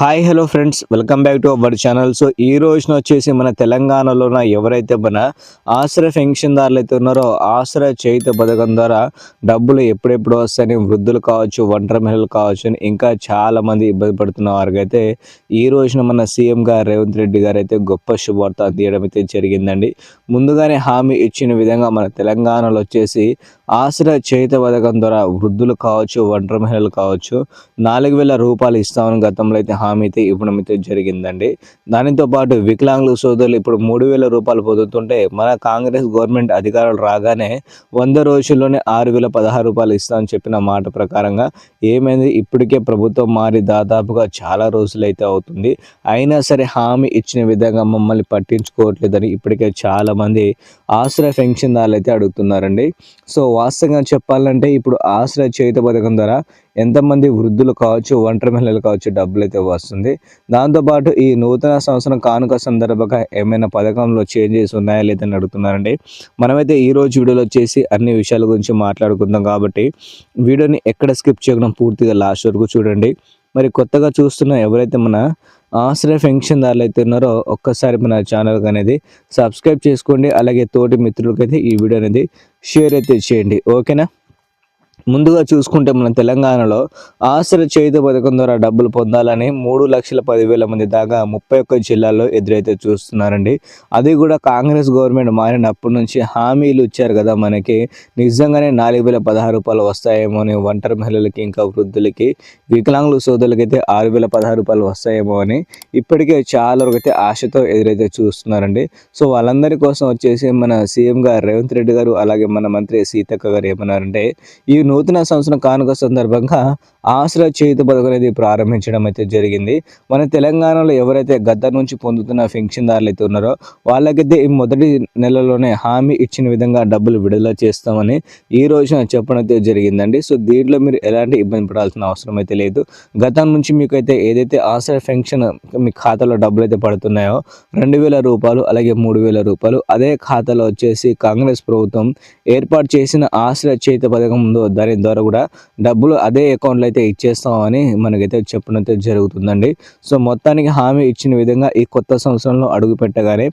Hi hello friends. Welcome back to our channel. So ఈ రోజున వచ్చేసి మన తెలంగాణలోన ఎవరైతే మన ఆశ్రయ పెన్షన్దారులు అయితే ఉన్నారో ఆశ్రయ చేయుత పథకం ద్వారా డబ్బులు ఎప్పుడెప్పుడు వస్తాయని వృద్ధులు కావచ్చు ఒంటరి మహిళలు కావచ్చు అని ఇంకా చాలామంది ఇబ్బంది పడుతున్న వారికి అయితే ఈ రోజున మన సీఎం గారు రేవంత్ రెడ్డి గారు అయితే గొప్ప శుభార్త తీయడం అయితే జరిగిందండి. ముందుగానే హామీ ఇచ్చిన విధంగా మన తెలంగాణలో వచ్చేసి ఆశ్రయ చేత పథకం ద్వారా వృద్ధులు కావచ్చు ఒంటరి మహిళలు కావచ్చు నాలుగు వేల రూపాయలు ఇస్తామని గతంలో అయితే హామీ అయితే ఇవ్వడం అయితే జరిగిందండి. దానితో పాటు వికలాంగుల సోదరులు ఇప్పుడు మూడు వేల రూపాయలు పొందుతుంటే మన కాంగ్రెస్ గవర్నమెంట్ అధికారులు రాగానే వంద రోజుల్లోనే ఆరు వేల పదహారు రూపాయలు ఇస్తామని చెప్పిన మాట ప్రకారంగా ఏమైంది? ఇప్పటికే ప్రభుత్వం మారి దాదాపుగా చాలా రోజులు అయితే అవుతుంది. అయినా సరే హామీ ఇచ్చిన విధంగా మమ్మల్ని పట్టించుకోవట్లేదని ఇప్పటికే చాలామంది ఆశ్రయ పెన్షన్దారులు అయితే అడుగుతున్నారండి. సో వాస్తవంగా చెప్పాలంటే ఇప్పుడు ఆశ్రయ చేయుత పథకం ద్వారా ఎంతమంది వృద్ధులు కావచ్చు ఒంటరి మహిళలు కావచ్చు డబ్బులు అయితే వస్తుంది దాంతోపాటు ఈ నూతన సంవత్సరం కానుక సందర్భంగా ఏమైనా పథకంలో చేంజెస్ ఉన్నాయా లేదని అడుగుతున్నారండి. మనమైతే ఈ రోజు వీడియోలో వచ్చేసి అన్ని విషయాల గురించి మాట్లాడుకుందాం కాబట్టి వీడియోని ఎక్కడ స్కిప్ చేయకుండా పూర్తిగా లాస్ట్ వరకు చూడండి. మరి కొత్తగా చూస్తున్న ఎవరైతే మన ఆశ్రయ పెన్షన్దారులు అయితే ఉన్నారో ఒక్కసారి మన ఛానల్ అనేది సబ్స్క్రైబ్ చేసుకోండి. అలాగే తోటి మిత్రులకైతే ఈ వీడియో అనేది షేర్ అయితే చేయండి. ఓకేనా ముందుగా చూసుకుంటే మన తెలంగాణలో ఆశ్రయ చేయుత పథకం ద్వారా డబ్బులు పొందాలని మూడు లక్షల పదివేల మంది దాకా ముప్పై ఒక్క జిల్లాల్లో ఎదురైతే చూస్తున్నారండి. అది కూడా కాంగ్రెస్ గవర్నమెంట్ మారినప్పటి నుంచి హామీలు ఇచ్చారు కదా మనకి. నిజంగానే నాలుగు వేల పదహారు రూపాయలు వస్తాయేమో అని ఒంటరి మహిళలకి ఇంకా వృద్ధులకి వికలాంగుల సోదరులకి అయితే ఆరు వేల పదహారు రూపాయలు వస్తాయేమో అని ఇప్పటికే చాలా వరకు అయితే ఆశతో ఎదురైతే చూస్తున్నారండి. సో వాళ్ళందరి కోసం వచ్చేసి మన సీఎం గారు రేవంత్ రెడ్డి గారు అలాగే మన మంత్రి సీతక్క గారు ఏమన్నారంటే ఈ నూతన సంవత్సరం కానుక సందర్భంగా ఆశ్రయ చేతి పథకం అనేది ప్రారంభించడం అయితే జరిగింది. మన తెలంగాణలో ఎవరైతే గత నుంచి పొందుతున్న పెన్షన్దారులు అయితే ఉన్నారో వాళ్ళకైతే ఈ మొదటి నెలలోనే హామీ ఇచ్చిన విధంగా డబ్బులు విడుదల చేస్తామని ఈ రోజున చెప్పడం అయితే జరిగిందండి. సో దీంట్లో మీరు ఎలాంటి ఇబ్బంది పడాల్సిన అవసరం అయితే లేదు. గతం నుంచి మీకు అయితే ఏదైతే ఆశ్రయ పెన్షన్ మీ ఖాతాలో డబ్బులు అయితే పడుతున్నాయో రెండు వేల రూపాయలు అలాగే మూడు వేల రూపాయలు అదే ఖాతాలో వచ్చేసి కాంగ్రెస్ ప్రభుత్వం ఏర్పాటు చేసిన ఆశ్రయ చేతి పథకం ముందు దాని ద్వారా కూడా డబ్బులు అదే అకౌంట్లో అయితే ఇచ్చేస్తామని మనకైతే చెప్పడం అయితే జరుగుతుందండి. సో మొత్తానికి హామీ ఇచ్చిన విధంగా ఈ కొత్త సంవత్సరంలో అడుగు పెట్టగానే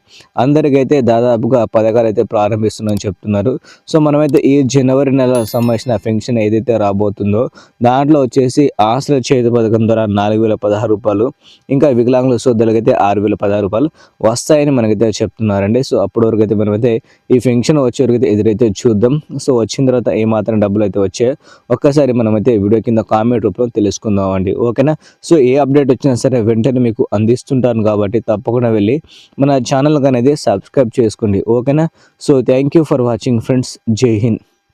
అందరికైతే దాదాపుగా పథకాలు అయితే ప్రారంభిస్తున్నామని చెప్తున్నారు. సో మనమైతే ఈ జనవరి నెల సంబంధించిన పెన్షన్ ఏదైతే రాబోతుందో దాంట్లో వచ్చేసి ఆశ్రయ చేతి పథకం ద్వారా నాలుగు వేల పదహారు రూపాయలు ఇంకా వికలాంగుల సోదరులకి అయితే ఆరు వేల పదహారు రూపాయలు వస్తాయని మనకైతే చెప్తున్నారండి. సో అప్పటి వరకు అయితే మనమైతే ఈ పెన్షన్ వచ్చే వరకు అయితే ఎదురైతే చూద్దాం. సో వచ్చిన తర్వాత ఏ మాత్రం డబ్బులు అయితే వచ్చాయో ఒక్కసారి మనమైతే వీడియో కింద కామెంట్ రూపంలో తెలుసుకుందాం అండి ఓకేనా? సో ఏ అప్డేట్ వచ్చినా సరే వెంటనే మీకు అందిస్తుంటాను కాబట్టి తప్పకుండా వెళ్ళి మన ఛానల్ అనేది సబ్స్క్రైబ్ చేసుకోండి ఓకేనా? So thank you for watching friends జై హింద్.